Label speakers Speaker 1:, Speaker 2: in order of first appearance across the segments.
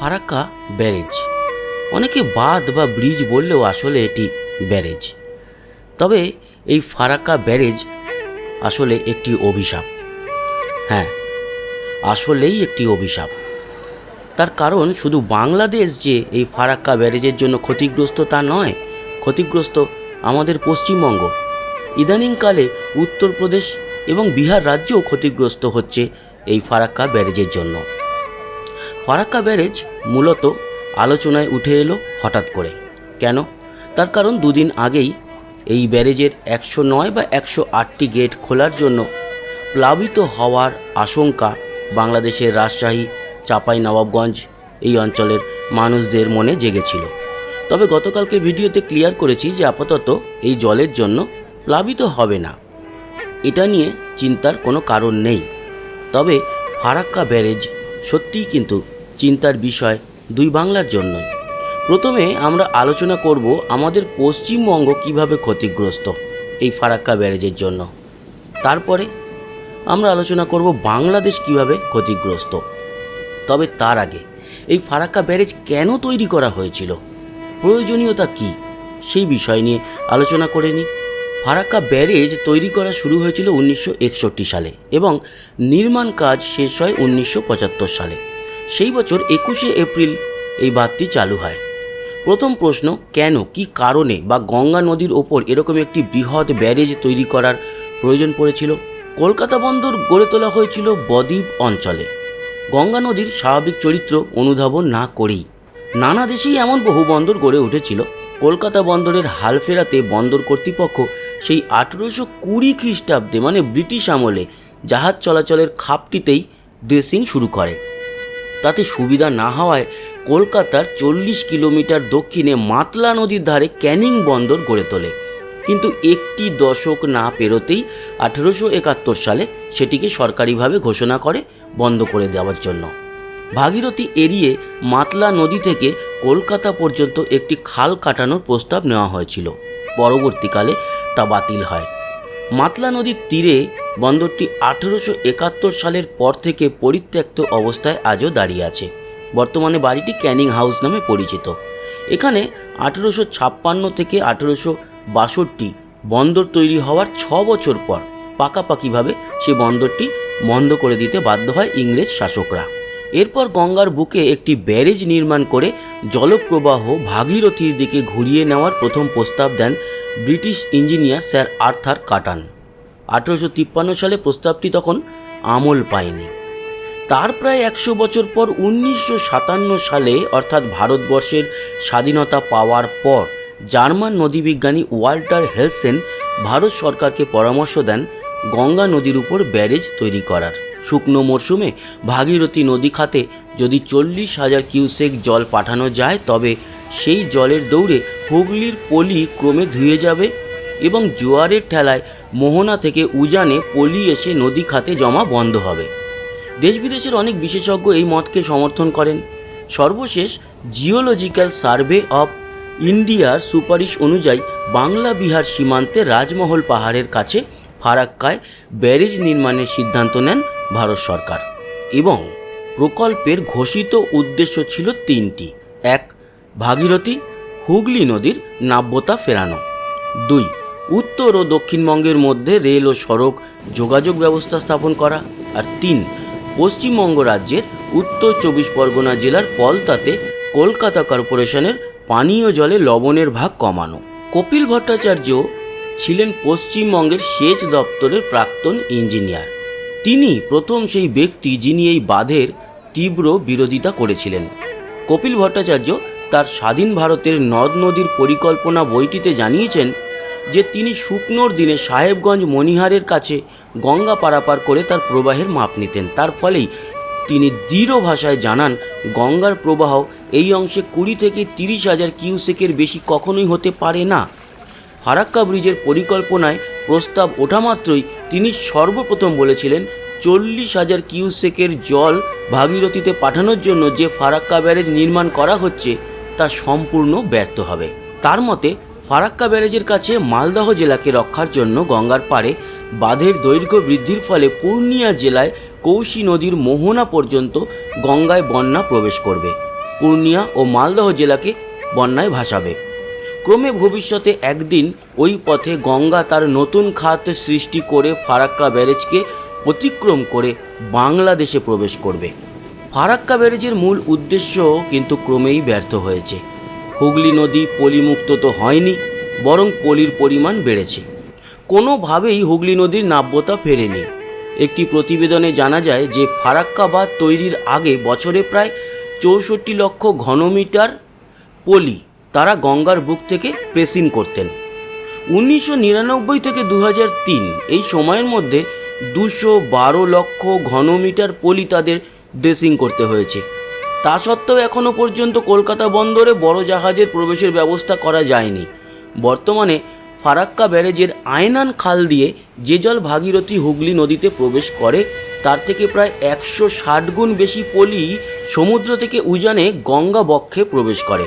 Speaker 1: Farakka barrage. অনেকে বাঁধ বা ব্রিজ বললেও আসলে এটি ব্যারেজ। তবে এই ফারাক্কা ব্যারেজ আসলে একটি অভিশাপ। হ্যাঁ আসলেই একটি অভিশাপ। তার কারণ শুধু বাংলাদেশ যে এই ফারাক্কা ব্যারেজের জন্য ক্ষতিগ্রস্ত তা নয়, ক্ষতিগ্রস্ত আমাদের পশ্চিমবঙ্গ। ইদানিংকালে উত্তরপ্রদেশ এবং বিহার রাজ্যও ক্ষতিগ্রস্ত হচ্ছে এই ফারাক্কা ব্যারেজের জন্য। ফারাক্কা ব্যারেজ মূলত আলোচনায় উঠে এলো হঠাৎ করে। কেন? তার কারণ দুদিন আগেই এই ব্যারেজের একশো নয় বা একশো আটটি গেট খোলার জন্য প্লাবিত হওয়ার আশঙ্কা বাংলাদেশের রাজশাহী চাপাই নবাবগঞ্জ এই অঞ্চলের মানুষদের মনে জেগেছিল। তবে গতকালকে ভিডিওতে ক্লিয়ার করেছি যে আপাতত এই জলের জন্য প্লাবিত হবে না। এটা নিয়ে চিন্তার কোনো কারণ নেই। তবে ফারাক্কা ব্যারেজ সত্যিই কিন্তু চিন্তার বিষয়, দুই বাংলার জন্যই। প্রথমে আমরা আলোচনা করব আমাদের পশ্চিমবঙ্গ কীভাবে ক্ষতিগ্রস্ত এই ফারাক্কা ব্যারেজের জন্য। তারপরে আমরা আলোচনা করব বাংলাদেশ কীভাবে ক্ষতিগ্রস্ত। তবে তার আগে এই ফারাক্কা ব্যারেজ কেন তৈরি করা হয়েছিল? প্রয়োজনীয়তা কি? সেই বিষয় নিয়ে আলোচনা করে নিই। ফারাক্কা ব্যারেজ তৈরি করা শুরু হয়েছিল উনিশশো একষট্টি সালে এবং নির্মাণ কাজ শেষ হয় উনিশশো পঁচাত্তর সালে। সেই বছর একুশে এপ্রিল এই বাঁধটি চালু হয়। প্রথম প্রশ্ন, কেন, কি কারণে বা গঙ্গা নদীর ওপর এরকম একটি বৃহৎ ব্যারেজ তৈরি করার প্রয়োজন পড়েছিল? কলকাতা বন্দর গড়ে তোলা হয়েছিল বদ্বীপ অঞ্চলে। গঙ্গা নদীর স্বাভাবিক চরিত্র অনুধাবন না করেই। নানা দেশেই এমন বহু বন্দর গড়ে উঠেছিল। কলকাতা বন্দরের হাল ফেরাতে বন্দর কর্তৃপক্ষ সেই আঠেরোশো কুড়ি খ্রিস্টাব্দে মানে ব্রিটিশ আমলে, জাহাজ চলাচলের খাপটিতেই ড্রেসিং শুরু করে। তাতে সুবিধা না হওয়ায় কলকাতার চল্লিশ কিলোমিটার দক্ষিণে মাতলা নদীর ধারে ক্যানিং বন্দর গড়ে তোলে। কিন্তু একটি দশক না পেরোতেই আঠেরোশো একাত্তর সালে সেটিকে সরকারিভাবে ঘোষণা করে বন্ধ করে দেওয়ার জন্য। ভাগীরথী এড়িয়ে মাতলা নদী থেকে কলকাতা পর্যন্ত একটি খাল কাটানোর প্রস্তাব নেওয়া হয়েছিল। পরবর্তীকালে তা বাতিল হয়। মাতলা নদীর তীরে বন্দরটি আঠেরোশো একাত্তর সালের পর থেকে পরিত্যক্ত অবস্থায় আজও দাঁড়িয়ে আছে। বর্তমানে বাড়িটি ক্যানিং হাউস নামে পরিচিত। এখানে আঠেরোশো ছাপ্পান্ন থেকে আঠেরোশো বাষট্টি বন্দর তৈরি হওয়ার ছ বছর পর পাকাপাকিভাবে সে বন্দরটি বন্ধ করে দিতে বাধ্য হয় ইংরেজ শাসকরা। এরপর গঙ্গার বুকে একটি ব্যারেজ নির্মাণ করে জলপ্রবাহ ভাগীরথীর দিকে ঘুরিয়ে নেওয়ার প্রথম প্রস্তাব দেন British engineer Sir Arthur Cotton. আঠেরোশো তিপ্পান্ন সালে প্রস্তাবটি তখন আমল পায়নি। তার প্রায় একশো বছর পর উনিশশো সাতান্ন সালে, অর্থাৎ ভারতবর্ষের স্বাধীনতা পাওয়ার পর, জার্মান নদীবিজ্ঞানী ওয়াল্টার হেলসেন ভারত সরকারকে পরামর্শ দেন গঙ্গা নদীর উপর ব্যারেজ তৈরি করার। শুকনো মরশুমে ভাগীরথী নদী খাতে যদি চল্লিশ হাজার কিউসেক জল পাঠানো যায়, তবে সেই জলের দৌড়ে হুগলির পলি ক্রমে ধুয়ে যাবে এবং জোয়ারের ঠেলায় মোহনা থেকে উজানে পলি এসে নদী খাতে জমা বন্ধ হবে। দেশ বিদেশের অনেক বিশেষজ্ঞ এই মতকে সমর্থন করেন। সর্বশেষ জিওলজিক্যাল সার্ভে অফ ইন্ডিয়ার সুপারিশ অনুযায়ী বাংলা বিহার সীমান্তে রাজমহল পাহাড়ের কাছে ফারাক্কায় ব্যারেজ নির্মাণের সিদ্ধান্ত নেন ভারত সরকার এবং প্রকল্পের ঘোষিত উদ্দেশ্য ছিল তিনটি। এক, ভাগীরথী হুগলি নদীর নাব্যতা ফেরানো। দুই, উত্তর ও দক্ষিণবঙ্গের মধ্যে রেল ও সড়ক যোগাযোগ ব্যবস্থা স্থাপন করা। আর তিন, পশ্চিমবঙ্গ রাজ্যের উত্তর চব্বিশ পরগনা জেলার পলতাতে কলকাতা কর্পোরেশনের পানীয় জলে লবণের ভাগ কমানো। কপিল ভট্টাচার্য ছিলেন পশ্চিমবঙ্গের সেচ দপ্তরের প্রাক্তন ইঞ্জিনিয়ার। তিনি প্রথম সেই ব্যক্তি যিনি এই বাঁধের তীব্র বিরোধিতা করেছিলেন। কপিল ভট্টাচার্য তার স্বাধীন ভারতের নদ নদীর পরিকল্পনা বইটিতে জানিয়েছেন যে তিনি শুকনোর দিনে সাহেবগঞ্জ মণিহারের কাছে গঙ্গা পারাপার করে তার প্রবাহের মাপ নিতেন। তার ফলেই তিনি দৃঢ় ভাষায় জানান, গঙ্গার প্রবাহ এই অংশে কুড়ি থেকে তিরিশ হাজার কিউসেকের বেশি কখনোই হতে পারে না। ফারাক্কা ব্রিজের পরিকল্পনায় প্রস্তাব ওঠা মাত্রই তিনি সর্বপ্রথম বলেছিলেন, চল্লিশ হাজার কিউসেকের জল ভাগীরথীতে পাঠানোর জন্য যে ফারাক্কা ব্যারেজ নির্মাণ করা হচ্ছে, তা সম্পূর্ণ ব্যর্থ হবে। তার মতে, ফারাক্কা ব্যারেজের কাছে মালদহ জেলাকে রক্ষার জন্য গঙ্গার পাড়ে বাঁধের দৈর্ঘ্য বৃদ্ধির ফলে পূর্ণিয়া জেলায় কৌশী নদীর মোহনা পর্যন্ত গঙ্গায় বন্যা প্রবেশ করবে। পূর্ণিয়া ও মালদহ জেলাকে বন্যায় ভাসাবে। ক্রমে ভবিষ্যতে একদিন ওই পথে গঙ্গা তার নতুন খাত সৃষ্টি করে ফারাক্কা ব্যারেজকে অতিক্রম করে বাংলাদেশে প্রবেশ করবে। ফারাক্কা ব্যারেজের মূল উদ্দেশ্য কিন্তু ক্রমেই ব্যর্থ হয়েছে। হুগলি নদী পলিমুক্ত তো হয়নি, বরং পলির পরিমাণ বেড়েছে। কোনোভাবেই হুগলি নদীর নাব্যতা ফেরেনি। একটি প্রতিবেদনে জানা যায় যে ফারাক্কা বাঁধ তৈরির আগে বছরে প্রায় চৌষট্টি লক্ষ ঘনমিটার পলি তারা গঙ্গার বুক থেকে প্রেসিং করতেন। উনিশশো নিরানব্বই থেকে দু এই সময়ের মধ্যে দুশো বারো লক্ষ ঘনমিটার পলি তাদের ড্রেসিং করতে হয়েছে। তা সত্ত্বেও এখনও পর্যন্ত কলকাতা বন্দরে বড় জাহাজের প্রবেশের ব্যবস্থা করা যায়নি। বর্তমানে ফারাক্কা ব্যারেজের আয়নান খাল দিয়ে যে জল ভাগীরথী হুগলি নদীতে প্রবেশ করে তার থেকে প্রায় একশো ষাট গুণ বেশি পলি সমুদ্র থেকে উজানে গঙ্গা বক্ষে প্রবেশ করে।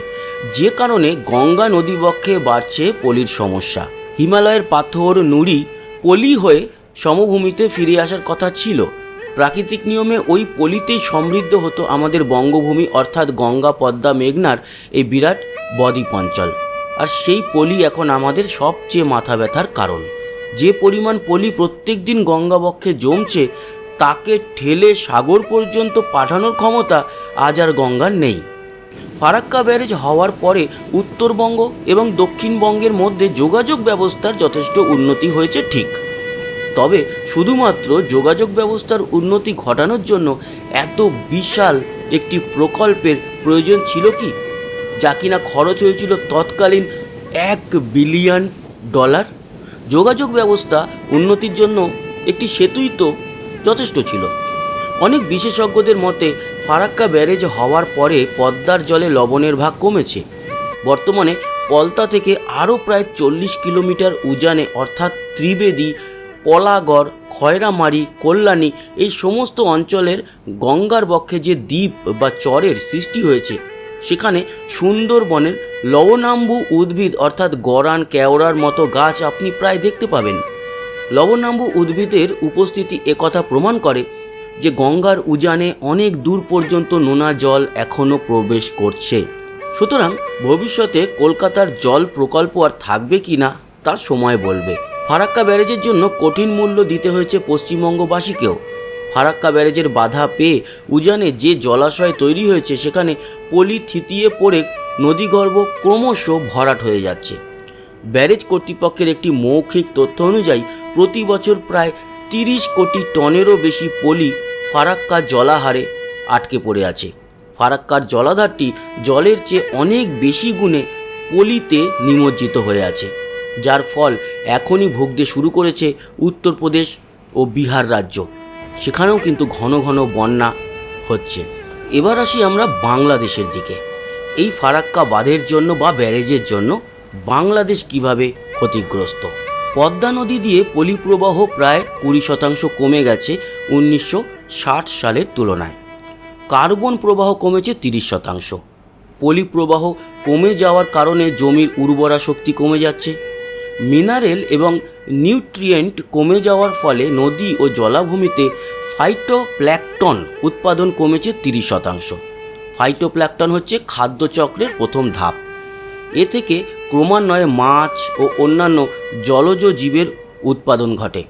Speaker 1: যে কারণে গঙ্গা নদী বক্ষে বাড়ছে পলির সমস্যা। হিমালয়ের পাথর, নুড়ি পলি হয়ে সমভূমিতে ফিরে আসার কথা ছিল। প্রাকৃতিক নিয়মে ওই পলিতেই সমৃদ্ধ হতো আমাদের বঙ্গভূমি, অর্থাৎ গঙ্গা, পদ্মা, মেঘনার এই বিরাট বদ্বীপ অঞ্চল আর সেই পলি এখন আমাদের সবচেয়ে মাথা ব্যথার কারণ। যে পরিমাণ পলি প্রত্যেক দিন গঙ্গাবক্ষে জমছে তাকে ঠেলে সাগর পর্যন্ত পাঠানোর ক্ষমতা আজ আর গঙ্গার নেই। ফারাক্কা ব্যারেজ হওয়ার পরে উত্তরবঙ্গ এবং দক্ষিণবঙ্গের মধ্যে যোগাযোগ ব্যবস্থার যথেষ্ট উন্নতি হয়েছে ঠিক। তবে শুধুমাত্র যোগাযোগ ব্যবস্থার উন্নতি ঘটানোর জন্য এত বিশাল একটি প্রকল্পের প্রয়োজন ছিল কি? যা কিনা খরচ হয়েছিল তৎকালীন এক বিলিয়ন ডলার। যোগাযোগ ব্যবস্থা উন্নতির জন্য একটি সেতুই তো যথেষ্ট ছিল। অনেক বিশেষজ্ঞদের মতে, ফারাক্কা ব্যারেজ হওয়ার পরে পদ্মার জলে লবণের ভাগ কমেছে। বর্তমানে পলতা থেকে আরও প্রায় চল্লিশ কিলোমিটার উজানে, অর্থাৎ ত্রিবেদী, পলাগড়, খয়রামারি, কল্যাণী, এই সমস্ত অঞ্চলের গঙ্গার বক্ষে যে দ্বীপ বা চরের সৃষ্টি হয়েছে, সেখানে সুন্দরবনের লবণাম্বু উদ্ভিদ, অর্থাৎ গরান, কেওড়ার মতো গাছ আপনি প্রায় দেখতে পাবেন। লবণাম্বু উদ্ভিদের উপস্থিতি একথা প্রমাণ করে যে গঙ্গার উজানে অনেক দূর পর্যন্ত নোনা জল এখনও প্রবেশ করছে। সুতরাং ভবিষ্যতে কলকাতার জল প্রকল্প আর থাকবে কি না, তা সময় বলবে। ফারাক্কা ব্যারেজের জন্য কঠিন মূল্য দিতে হয়েছে পশ্চিমবঙ্গবাসীকেও। ফারাক্কা ব্যারেজের বাধা পেয়ে উজানে যে জলাশয় তৈরি হয়েছে, সেখানে পলি থিতিয়ে পড়ে নদীগর্ভ ক্রমশ ভরাট হয়ে যাচ্ছে। ব্যারেজ কর্তৃপক্ষের একটি মৌখিক তথ্য অনুযায়ী, প্রতি বছর প্রায় তিরিশ কোটি টনেরও বেশি পলি ফারাক্কা জলাহারে আটকে পড়ে আছে। ফারাক্কার জলাধারটি জলের চেয়ে অনেক বেশি গুণে পলিতে নিমজ্জিত হয়ে আছে, যার ফল এখনই ভুগতে শুরু করেছে উত্তরপ্রদেশ ও বিহার রাজ্য। সেখানেও কিন্তু ঘন ঘন বন্যা হচ্ছে। এবার আসি আমরা বাংলাদেশের দিকে। এই ফারাক্কা বাঁধের জন্য বা ব্যারেজের জন্য বাংলাদেশ কীভাবে ক্ষতিগ্রস্ত? পদ্মা নদী দিয়ে পলিপ্রবাহ প্রায় কুড়ি শতাংশ কমে গেছে উনিশশো ষাট সালের তুলনায়। কার্বন প্রবাহ কমেছে তিরিশ শতাংশ। পলিপ্রবাহ কমে যাওয়ার কারণে জমির উর্বরা শক্তি কমে যাচ্ছে। মিনারেল এবং নিউট্রিয়েন্ট কমে যাওয়ার ফলে নদী ও জলাভূমিতে ফাইটোপ্ল্যাকটন উৎপাদন কমেছে তিরিশ শতাংশ। ফাইটোপ্ল্যাকটন হচ্ছে খাদ্যচক্রের প্রথম ধাপ। এ থেকে ক্রমান্বয়ে মাছ ও অন্যান্য জলজ জীবের উৎপাদন ঘটে।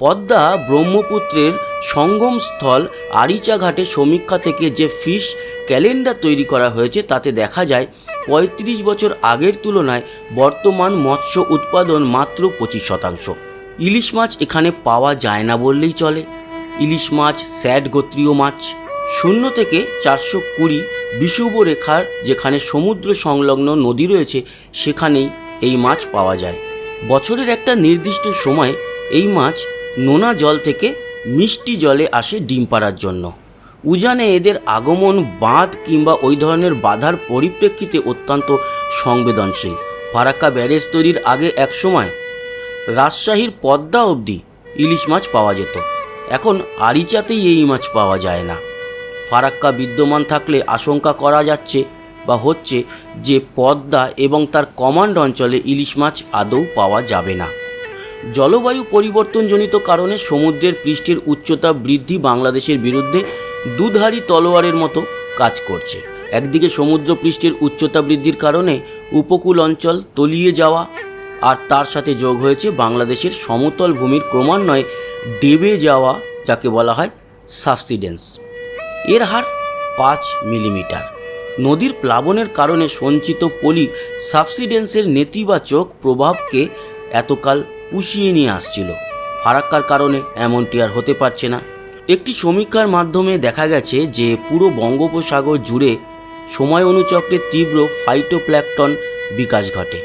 Speaker 1: পদ্মা ব্রহ্মপুত্রের সঙ্গমস্থল আরিচাঘাটে সমীক্ষা থেকে যে ফিশ ক্যালেন্ডার তৈরি করা হয়েছে, তাতে দেখা যায় পঁয়ত্রিশ বছর আগের তুলনায় বর্তমান মৎস্য উৎপাদন মাত্র পঁচিশ শতাংশ। ইলিশ মাছ এখানে পাওয়া যায় না বললেই চলে। ইলিশ মাছ স্যাড গোত্রীয় মাছ। শূন্য থেকে চারশো কুড়ি বিষুব রেখার যেখানে সমুদ্র সংলগ্ন নদী রয়েছে, সেখানেই এই মাছ পাওয়া যায়। বছরের একটা নির্দিষ্ট সময়ে এই মাছ নোনা জল থেকে মিষ্টি জলে আসে ডিম পাড়ার জন্য। উজানে এদের আগমন বাঁধ কিংবা ওই ধরনের বাধার পরিপ্রেক্ষিতে অত্যন্ত সংবেদনশীল। ফারাক্কা ব্যারেজ তৈরির আগে এক সময় রাজশাহীর পদ্মা অবধি ইলিশ মাছ পাওয়া যেত। এখন আরিচাতেই এই মাছ পাওয়া যায় না। ফারাক্কা বিদ্যমান থাকলে আশঙ্কা করা যাচ্ছে বা হচ্ছে যে পদ্মা এবং তার কমান্ড অঞ্চলে ইলিশ মাছ আদৌ পাওয়া যাবে না। জলবায়ু পরিবর্তনজনিত কারণে সমুদ্রের পৃষ্ঠের উচ্চতা বৃদ্ধি বাংলাদেশের বিরুদ্ধে দুধারী তলোয়ারের মতো কাজ করছে। একদিকে সমুদ্রপৃষ্ঠের উচ্চতা বৃদ্ধির কারণে উপকূল অঞ্চল তলিয়ে যাওয়া আর তার সাথে যোগ হয়েছে বাংলাদেশের সমতল ভূমির ক্রমান্বয়ে ডেবে যাওয়া, যাকে বলা হয় সাবসিডেন্স। এর হার পাঁচ মিলিমিটার। নদীর প্লাবনের কারণে সঞ্চিত পলি সাবসিডেন্সের নেতিবাচক প্রভাবকে এতকাল পুষিয়ে নিয়ে আসছিল। ফারাক্কার কারণে এমনটি আর হতে পারছে না। একটি সমীক্ষার মাধ্যমে দেখা গেছে যে, পুরো বঙ্গোপসাগর জুড়ে সময় অনুচক্রে তীব্র ফাইটোপ্ল্যাকটন বিকাশ ঘটে।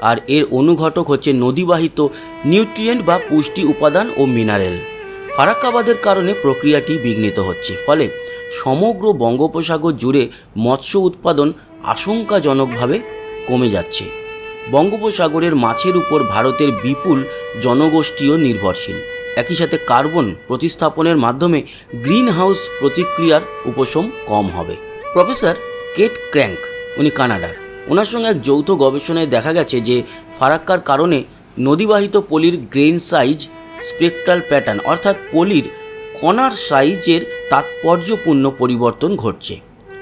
Speaker 1: আর এর অনুঘটক হচ্ছে নদীবাহিত নিউট্রিয়েন্ট বা পুষ্টি উপাদান ও মিনারেল। ফারাক্কাবাদের কারণে প্রক্রিয়াটি বিঘ্নিত হচ্ছে। ফলে সমগ্র বঙ্গোপসাগর জুড়ে মৎস্য উৎপাদন আশঙ্কাজনকভাবে কমে যাচ্ছে। বঙ্গোপসাগরের মাছের উপর ভারতের বিপুল জনগোষ্ঠীও নির্ভরশীল। একই সাথে কার্বন প্রতিস্থাপনের মাধ্যমে গ্রিন হাউস প্রতিক্রিয়ার উপশম কম হবে। প্রফেসর কেট ক্র্যাঙ্ক, উনি কানাডার। ওনার সঙ্গে এক যৌথ গবেষণায় দেখা গেছে যে ফারাক্কার কারণে নদীবাহিত পলির গ্রেইন সাইজ স্পেকট্রাল প্যাটার্ন, অর্থাৎ পলির কণার সাইজের তাৎপর্যপূর্ণ পরিবর্তন ঘটছে।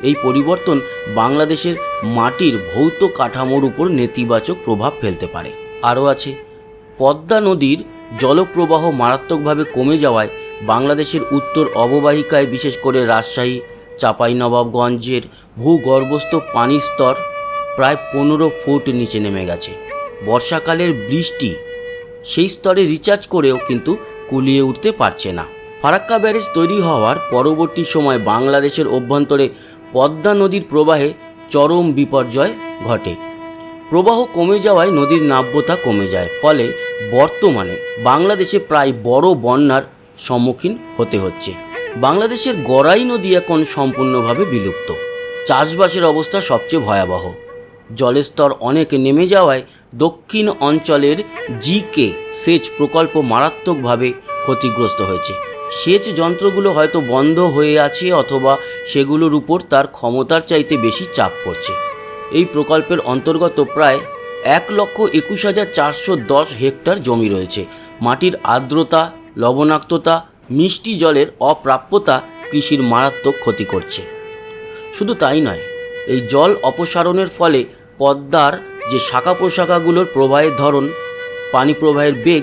Speaker 1: এই পরিবর্তন বাংলাদেশের মাটির ভৌত কাঠামোর উপর নেতিবাচক প্রভাব ফেলতে পারে। আরও আছে, পদ্মা নদীর জলপ্রবাহ মারাত্মকভাবে কমে যাওয়ায় বাংলাদেশের উত্তর অববাহিকায়, বিশেষ করে রাজশাহী, চাঁপাইনবাবগঞ্জের ভূগর্ভস্থ পানির স্তর প্রায় পনেরো ফুট নিচে নেমে গেছে। বর্ষাকালের বৃষ্টি সেই স্তরে রিচার্জ করেও কিন্তু কুলিয়ে উঠতে পারছে না। ফারাক্কা ব্যারেজ তৈরি হওয়ার পরবর্তী সময় বাংলাদেশের অভ্যন্তরে পদ্মা নদীর প্রবাহে চরম বিপর্যয় ঘটে। প্রবাহ কমে যাওয়ায় নদীর নাব্যতা কমে যায়, ফলে বর্তমানে বাংলাদেশে প্রায় বড় বন্যার সম্মুখীন হতে হচ্ছে। বাংলাদেশের গড়াই নদী এখন সম্পূর্ণভাবে বিলুপ্ত। চাষবাসের অবস্থা সবচেয়ে ভয়াবহ। জলের স্তর অনেক নেমে যাওয়ায় দক্ষিণ অঞ্চলের জিকে সেচ প্রকল্প মারাত্মকভাবে ক্ষতিগ্রস্ত হয়েছে। সেচ যন্ত্রগুলো হয়তো বন্ধ হয়ে আছে অথবা সেগুলোর উপর তার ক্ষমতার চাইতে বেশি চাপ পড়ছে। এই প্রকল্পের অন্তর্গত প্রায় এক লক্ষ একুশ হাজার চারশো দশ হেক্টর জমি রয়েছে। মাটির আর্দ্রতা, লবণাক্ততা, মিষ্টি জলের অপ্রাপ্যতা কৃষির মারাত্মক ক্ষতি করছে। শুধু তাই নয়, এই জল অপসারণের ফলে পদ্মার যে শাখা প্রশাখাগুলোর প্রবাহের ধরন, পানি প্রবাহের বেগ,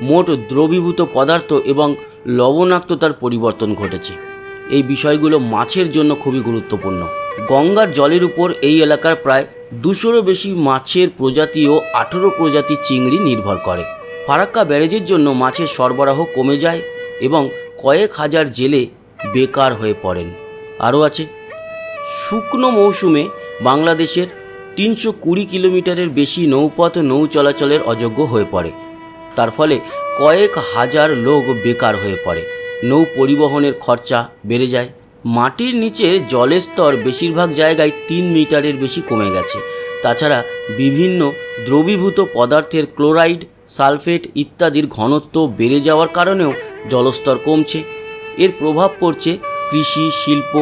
Speaker 1: মোট দ্রবীভূত পদার্থ এবং লবণাক্ততার পরিবর্তন ঘটেছে। এই বিষয়গুলো মাছের জন্য খুবই গুরুত্বপূর্ণ। গঙ্গার জলের উপর এই এলাকার প্রায় দুশোরও বেশি মাছের প্রজাতি ও আঠেরো প্রজাতির চিংড়ি নির্ভর করে। ফারাক্কা ব্যারেজের জন্য মাছের সরবরাহ কমে যায় এবং কয়েক হাজার জেলে বেকার হয়ে পড়েন। আরও আছে, শুকনো মৌসুমে বাংলাদেশের তিনশো কুড়ি কিলোমিটারের বেশি নৌপথ নৌ চলাচলের অযোগ্য হয়ে পড়ে। তার ফলে কয়েক হাজার লোক বেকার হয়ে পড়ে। নৌ পরিবহনের খরচা বেড়ে যায়। মাটির নিচের জলের স্তর বেশিরভাগ জায়গায় তিন মিটারের বেশি কমে গেছে। তাছাড়া বিভিন্ন দ্রবীভূত পদার্থের ক্লোরাইড, সালফেট ইত্যাদির ঘনত্ব বেড়ে যাওয়ার কারণেও জলস্তর কমছে। এর প্রভাব পড়ছে কৃষি, শিল্প,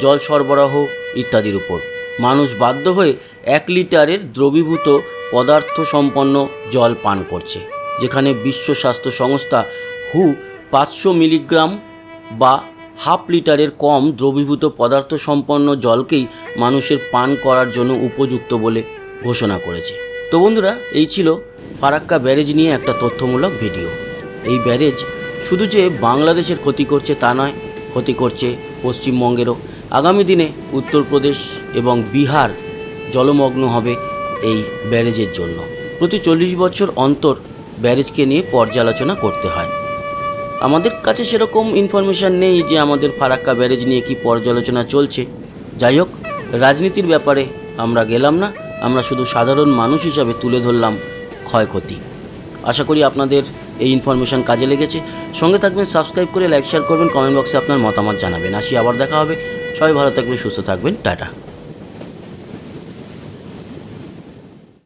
Speaker 1: জল সরবরাহ ইত্যাদির উপর। মানুষ বাধ্য হয়ে এক লিটারের দ্রবীভূত পদার্থ সম্পন্ন জল পান করছে। যেখানে বিশ্ব স্বাস্থ্য সংস্থা হু পাঁচশো মিলিগ্রাম বা হাফ লিটারের কম দ্রবীভূত পদার্থ সম্পন্ন জলকেই মানুষের পান করার জন্য উপযুক্ত বলে ঘোষণা করেছে। তো বন্ধুরা, এই ছিল ফারাক্কা ব্যারেজ নিয়ে একটা তথ্যমূলক ভিডিও। এই ব্যারেজ শুধু যে বাংলাদেশের ক্ষতি করছে তা নয়, ক্ষতি করছে পশ্চিমবঙ্গেরও। আগামী দিনে উত্তরপ্রদেশ এবং বিহার জলমগ্ন হবে এই ব্যারেজের জন্য। প্রতি চল্লিশ বছর অন্তর ব্যারেজকে নিয়ে পর্যালোচনা করতে হয়। আমাদের কাছে সেরকম ইনফরমেশান নেই যে আমাদের ফারাক্কা ব্যারেজ নিয়ে কি পর্যালোচনা চলছে। যাই হোক, রাজনীতির ব্যাপারে আমরা গেলাম না, আমরা শুধু সাধারণ মানুষ হিসাবে তুলে ধরলাম ক্ষয়ক্ষতি। আশা করি আপনাদের এই ইনফরমেশান কাজে লেগেছে। সঙ্গে থাকবেন সাবস্ক্রাইব করে লাইক শেয়ার করবেন কমেন্ট বক্সে আপনার মতামত জানাবেন। আসি, আবার দেখা হবে। সবাই ভালো থাকবেন, সুস্থ থাকবেন। টাটা।